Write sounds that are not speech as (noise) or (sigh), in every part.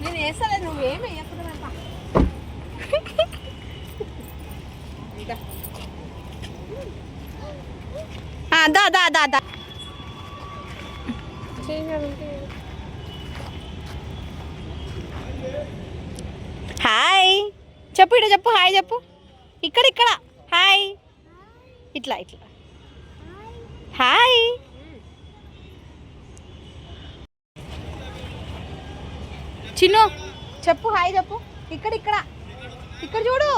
నేను వేస్తలే నువ్వు వేయకుండా దా దా దా దా. హాయ్. చెప్పు ఇటు చెప్పు హాయ్ చెప్పు. ఇక్కడ ఇక్కడ హాయ్. ఇట్లా ఇట్లా. హాయ్. చిన్ను చెప్పు హాయ్ చెప్పు. ఇక్కడ ఇక్కడ. ఇక్కడ చూడు.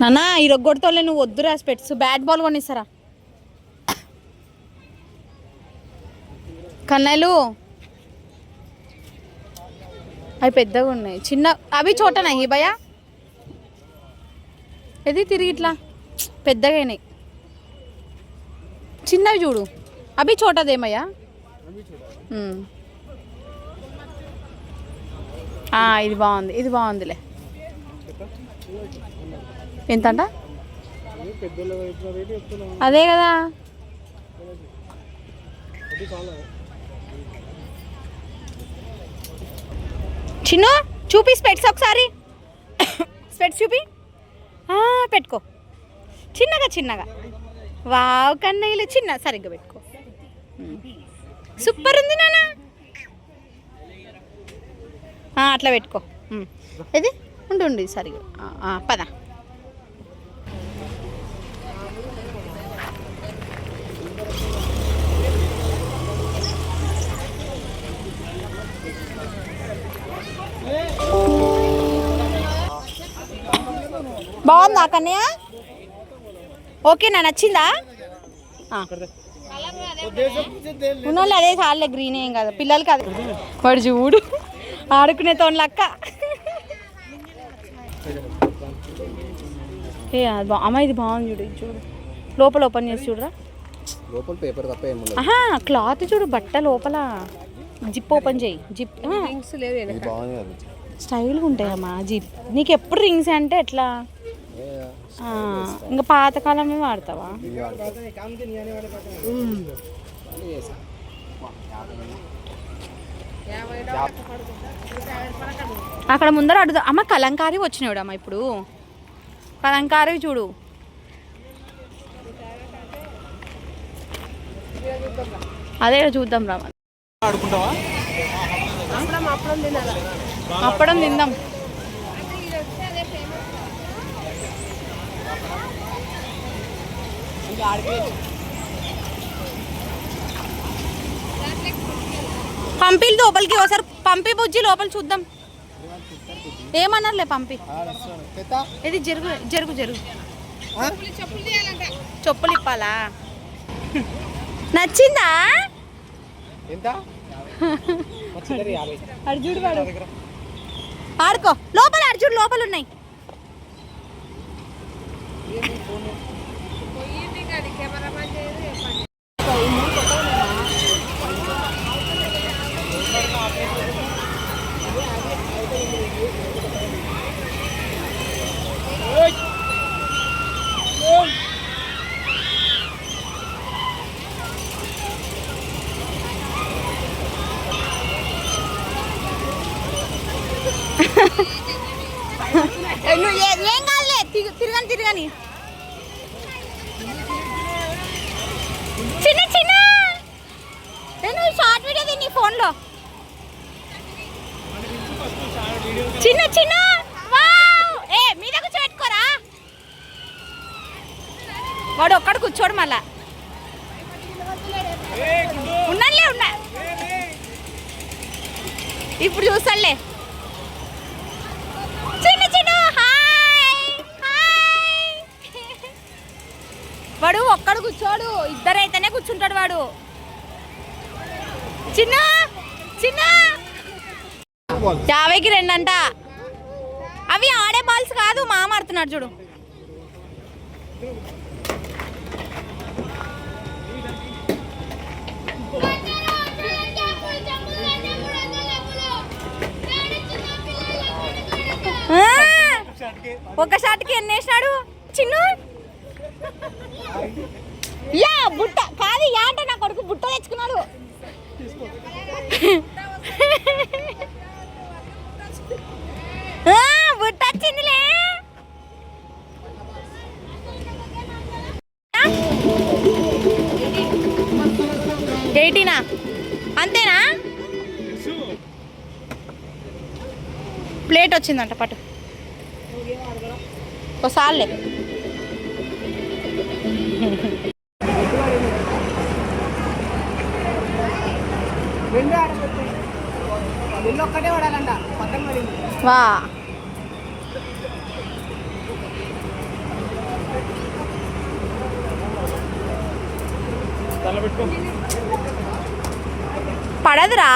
నాన్న ఈ రొగ్గొడతోలే నువ్వు వద్దురా స్పెట్స్. Bat ball కొనిస్తారా? కన్నయ్యలు అవి పెద్దగా ఉన్నాయి. చిన్న అవి చోటనాయి భయ ఇది తిరిగి ఇట్లా. పెద్దగా అయినాయి. చిన్నవి చూడు. అవి చోటదేమయ్యా? ఇది బాగుంది. ఇది బాగుందిలే. ఎంతంట? అదే కదా. చిన్ను చూపి స్పెట్స్ ఒకసారి. స్పెట్స్ చూపి. పెట్టుకో. చిన్నగా చిన్నగా. వావ్ కన్నయ్యలు చిన్న సరిగ్గా పెట్టుకో. సూపర్ ఉంది నాన్న. అట్లా పెట్టుకో. ఇది ఉండు ఉండు సరిగ్గా. పద. బాగుందా కన్నయ్య ఓకేనా నచ్చిందా? ఉన్నోళ్ళు అదే చాలే గ్రీన్ ఏం కదా. పిల్లలకి అదే. వాడు చూడు. ఆడుకునే తోని లక్క ఏ అమ్మ ఇది బాగుంది చూడు చూడు. లోపల ఓపెన్ చేసి చూడరా. లోపల పేపర్ తప్ప ఆహా క్లాత్ చూడు బట్ట లోపల. జిప్ ఓపెన్ చేయి. జిప్ స్టైల్గా ఉంటాయమ్మా జిప్. నీకు ఎప్పుడు రింగ్స్ అంటే ఎట్లా? ఇంకా పాతకాలమే వాడతావా? అక్కడ ముందర అడుగుదా అమ్మ కలంకారీ వచ్చినాడు అమ్మ ఇప్పుడు. కలంకారీ చూడు. అదే చూద్దాం రా. అప్పడం తిందాం. పంపి లోపలికి ఒకసారి పంపి బుజ్జి లోపల చూద్దాం. ఏమన్నారులే పంపి? ఇది జరుగు జరుగు జరుగు. చెప్పులు ఇప్పాలా నచ్చిందా? (laughs) ఆడుకో. లోపల అర్జుడు లోపల ఉన్నాయి నువ్వు ఏం కాదులే తిరగని తిరగని. చిన్న చిన్న. నువ్వు షార్ట్ వీడియో నీ ఫోన్లో చిన్న చిన్న. ఏ మీద కూర్చోబెట్టుకోరా వాడు ఒక్కడ కూర్చోడు మళ్ళా. ఉన్నాలే ఉన్నా. ఇప్పుడు చూసాలే చిన్న చిన్న. హాయ్. హాయ్. వాడు ఒక్కడు కూర్చోడు. ఇద్దరైతేనే కూర్చుంటాడు వాడు. చిన్న చిన్న. యాభైకి రెండు అంట అవి ఆడే బాల్స్ కాదు మామడుతున్నాడు చూడు. ఒక షాట్కి ఎన్ని వేసినాడు? చిన్న? యా బుట్ట. కాదు యా అంటే నా కొడుకు బుట్ట తెచ్చుకున్నాడు. (laughs) ఎయిటీనా అంతేనా? ప్లేట్ వచ్చిందంట పట్టు. ఒకసారిలే వా. పడదురా.